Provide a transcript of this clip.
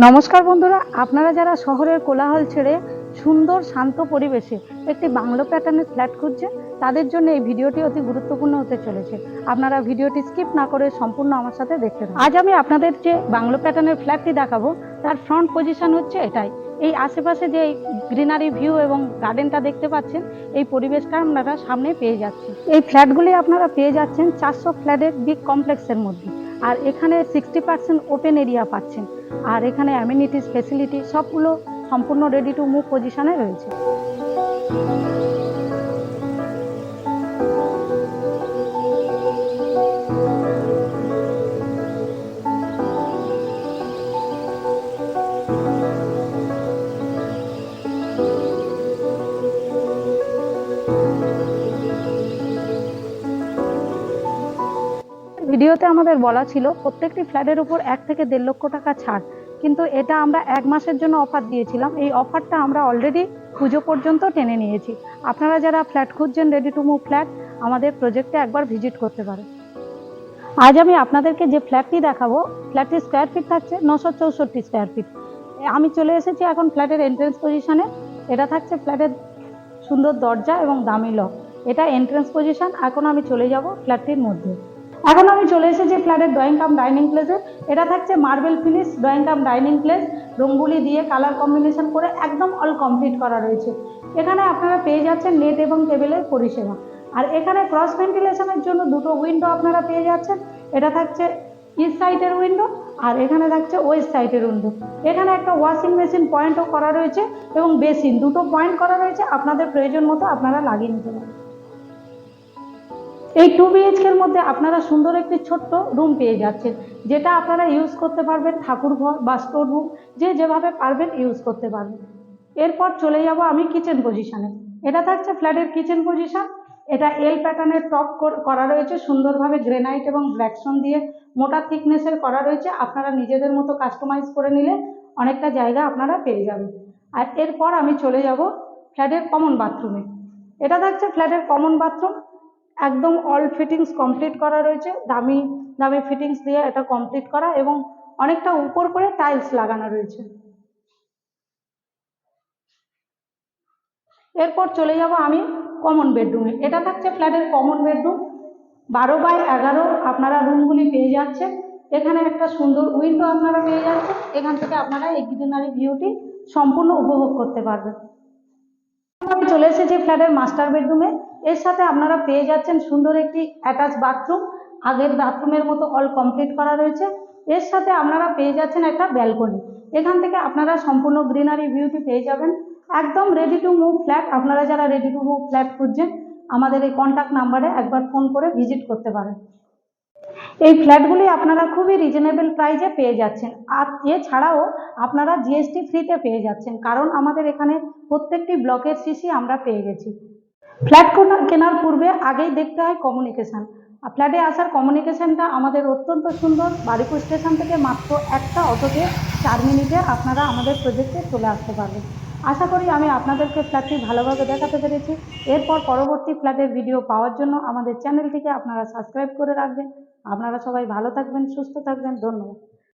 নমস্কার বন্ধুরা, আপনারা যারা শহরের কোলাহল ছেড়ে সুন্দর, শান্ত পরিবেশে একটি বাংলো প্যাটার্নের ফ্ল্যাট খুঁজছেন, তাদের জন্য এই ভিডিওটি অতি গুরুত্বপূর্ণ হতে চলেছে। আপনারা ভিডিওটি স্কিপ না করে সম্পূর্ণ আমার সাথে দেখতে আজ আমি আপনাদের যে বাংলো প্যাটার্নের ফ্ল্যাটটি দেখাবো, তার ফ্রন্ট পজিশন হচ্ছে এটাই। এই আশেপাশে যে গ্রিনারি ভিউ এবং গার্ডেনটা দেখতে পাচ্ছেন, এই পরিবেশটা আপনারা সামনে পেয়ে যাচ্ছেন। এই ফ্ল্যাটগুলি আপনারা পেয়ে যাচ্ছেন চারশো ফ্ল্যাটের বিগ কমপ্লেক্সের মধ্যে। আর এখানে সিক্সটি পার্সেন্ট ওপেন এরিয়া পাচ্ছেন। আর এখানে অ্যামিনিটিস ফেসিলিটি সবগুলো সম্পূর্ণ রেডি টু মুভ পজিশনে রয়েছে। ভিডিওতে আমাদের বলা ছিল, প্রত্যেকটি ফ্ল্যাটের উপর এক থেকে দেড় লক্ষ টাকা ছাড়। কিন্তু এটা আমরা এক মাসের জন্য অফার দিয়েছিলাম। এই অফারটা আমরা অলরেডি পুজো পর্যন্ত টেনে নিয়েছি। আপনারা যারা ফ্ল্যাট খুঁজছেন রেডি টু মুভ ফ্ল্যাট আমাদের প্রজেক্টে একবার ভিজিট করতে পারেন। আজ আমি আপনাদেরকে যে ফ্ল্যাটটি দেখাবো ফ্ল্যাটটির স্কোয়ার ফিট থাকছে, নশো চৌষট্টি স্কোয়ার ফিট আমি চলে এসেছি এখন ফ্ল্যাটের এন্ট্রেন্স পজিশনে এটা থাকছে ফ্ল্যাটের সুন্দর দরজা এবং দামি লক এটা এন্ট্রেন্স পজিশন এখন আমি চলে যাব ফ্ল্যাটটির মধ্যে। এখন আমি চলে এসেছি ফ্ল্যাটের ড্রয়িং কাম ডাইনিং প্লেসে এটা থাকছে marble finish drawing cum dining place rangoli দিয়ে কালার কম্বিনেশন করে একদম অল কমপ্লিট করা রয়েছে। এখানে আপনারা পেয়ে যাচ্ছেন নেট এবং টেবিলের পরিষেবা। আর এখানে ক্রস ভেন্টিলেশনের জন্য দুটো উইন্ডো আপনারা পেয়ে যাচ্ছেন। এটা থাকছে ইস্ট সাইডের উইন্ডো আর এখানে থাকছে ওয়েস্ট সাইডের উইন্ডো এখানে একটা ওয়াশিং মেশিন পয়েন্টও করা রয়েছে এবং বেসিন দুটো পয়েন্ট করা রয়েছে। আপনাদের প্রয়োজন মতো আপনারা লাগিয়ে নিতে পারেন। এই টু বিএইচকের মধ্যে আপনারা সুন্দর একটি ছোট্ট রুম পেয়ে যাচ্ছেন, যেটা আপনারা ইউজ করতে পারবেন ঠাকুর ঘর বা স্টোর রুম যে যেভাবে পারবেন ইউজ করতে পারবেন। এরপর চলে যাব আমি কিচেন পজিশনে এটা থাকছে ফ্ল্যাটের কিচেন পজিশন এটা এল প্যাটার্নের টপ করা রয়েছে, সুন্দরভাবে গ্রেনাইট এবং ব্ল্যাকস্টোন দিয়ে মোটা থিকনেসের করা রয়েছে, আপনারা নিজেদের মতো কাস্টমাইজ করে নিলে অনেকটা জায়গা আপনারা পেয়ে যাবেন। আর এরপর আমি চলে যাব ফ্ল্যাটের কমন বাথরুমে এটা থাকছে ফ্ল্যাটের কমন বাথরুম একদম অল ফিটিংস কমপ্লিট করা রয়েছে। দামি দামি ফিটিংস দিয়ে এটা কমপ্লিট করা এবং অনেকটা উপর করে টাইলস লাগানো রয়েছে। এরপর চলে যাব আমি কমন বেডরুমে এটা থাকছে ফ্ল্যাটের কমন বেডরুম বারো বাই এগারো আপনারা রুমগুলি পেয়ে যাচ্ছেন। এখানে একটা সুন্দর উইন্ডো আপনারা পেয়ে যাচ্ছেন। এখান থেকে আপনারা এই গ্রিনারি ভিউটি সম্পূর্ণ উপভোগ করতে পারবেন। আমি চলে এসেছি ফ্ল্যাটের মাস্টার বেডরুমে। এর সাথে আপনারা পেয়ে যাচ্ছেন সুন্দর একটি অ্যাটাচ বাথরুম। আগের বাথরুমের মতো অল কমপ্লিট করা রয়েছে। এর সাথে আপনারা পেয়ে যাচ্ছেন একটা ব্যালকনি। এখান থেকে আপনারা সম্পূর্ণ গ্রিনারি ভিউটি পেয়ে যাবেন। একদম রেডি টু মুভ ফ্ল্যাট আপনারা যারা রেডি টু মুভ ফ্ল্যাট খুঁজছেন, আমাদের এই কন্ট্যাক্ট নাম্বারে একবার ফোন করে ভিজিট করতে পারেন। এই ফ্ল্যাটগুলি আপনারা খুবই রিজনেবল প্রাইজে পেয়ে যাচ্ছেন। আর এছাড়াও আপনারা জিএসটি ফ্রিতে পেয়ে যাচ্ছেন, কারণ আমাদের এখানে প্রত্যেকটি ব্লকের সিসি আমরা পেয়ে গেছি। ফ্ল্যাট কেনার পূর্বে আগেই দেখতে হয় কমিউনিকেশান ফ্ল্যাটে আসার কমিউনিকেশানটা আমাদের অত্যন্ত সুন্দর। বারিপুর স্টেশন থেকে মাত্র একটা অটোতে চার মিনিটে আপনারা আমাদের প্রজেক্টে চলে আসতে পারবেন। আশা করি আমি আপনাদেরকে ফ্ল্যাটটি ভালোভাবে দেখাতে পেরেছি। এরপর পরবর্তী ফ্ল্যাটের ভিডিও পাওয়ার জন্য আমাদের চ্যানেলটিকে আপনারা সাবস্ক্রাইব করে রাখবেন। আপনারা সবাই ভালো থাকবেন, সুস্থ থাকবেন। ধন্যবাদ।